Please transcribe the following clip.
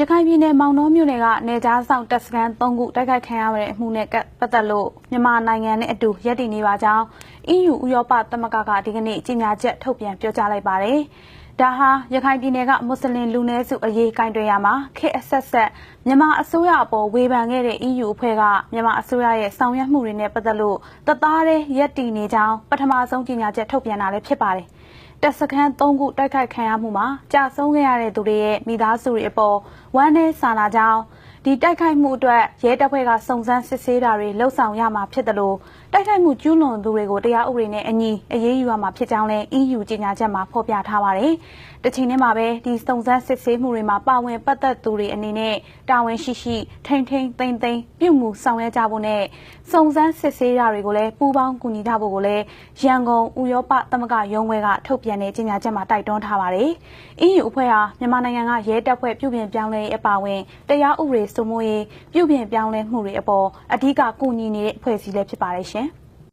ရခိုင်ပြည်နယ်မောင်နှောမြို့နယ်ကနေကြားဆောင်တပ်စခန်း၃ခုတိုက်ခိုက်ခံရတဲ့အမှုနဲ့ပတ်သက်လို့မြန်မာနိုင်ငံနဲ့အတူရပ်တည်နေပါကြောင်း EU ဥရောပသမဂ္ဂကဒီကနေ့ကြေညာချက်ထုတ်ပြန်ပြောကြားလိုက်ပါတယ်။ဒါဟာရခိုင်ပြည်နယ်ကမွတ်စလင်လူနည်းစုအရေးကင်တွယ်ရမှာခေတ်အဆက်ဆက်မြန်မာအစိုးရအပေါ်ဝေဖန်ခဲ့တဲ့ EU အဖွဲ့ကမြန်မာအစိုးရရဲ့ဆောင်ရွက်မှုတွေနဲ့ပတ်သက်လို့တသားတည်းရပ်တည်နေကြောင်းပထမဆုံးကြေညာချက်ထုတ်ပြန်တာလည်းဖြစ်ပါတယ်။ တပ်စခန်း၃ခုတိုက်ခိုက်ခံရမှုမှာကြာဆုံးခဲ့ရတဲ့သူတွေရဲ့မိသားစုတွေအပေါ်ဝမ်းနည်းစာနာကြောင်း ဒီတိုက်ခိုက်မှုအတွက်ရဲတပ်ဖွဲ့ကစုံစမ်းစစ်ဆေးတာတွေလှုပ်ဆောင်ရမှာဖြစ်တယ်လို့တိုက်ခိုက်မှုကျူးလွန်သူတွေကိုတရားဥပဒေနဲ့အညီအရေးယူရမှာဖြစ်ကြောင်းလည်း EU ကြေညာချက်မှာဖော်ပြထားပါတယ်။တချိန်တည်းမှာပဲဒီစုံစမ်းစစ်ဆေးမှုတွေမှာပါဝင်ပတ်သက်သူတွေအနေနဲ့တာဝန်ရှိရှိထိမ့်ထိန်သိမ့်သိမ့်ပြုမှုဆောင်ရွက်ကြဖို့နဲ့စုံစမ်းစစ်ဆေးတာတွေကိုလည်းပူးပေါင်းကူညီကြဖို့ကိုလည်းရန်ကုန်ဥရောပသမဂ္ဂရုံးခွဲကထုတ်ပြန်တဲ့ကြေညာချက်မှာတိုက်တွန်းထားပါတယ်။ EU အဖွဲ့ဟာမြန်မာနိုင်ငံကရဲတပ်ဖွဲ့ပြုပြင်ပြောင်းလဲရေးအပါအဝင်တရားဥပဒေစိုးမိုးရေးပြုပြင်ပြောင်းလဲမှုတွေအပေါ်အဓိကကူညီနေတဲ့အဖွဲ့အစည်းလည်းဖြစ်ပါတယ်ရှင်။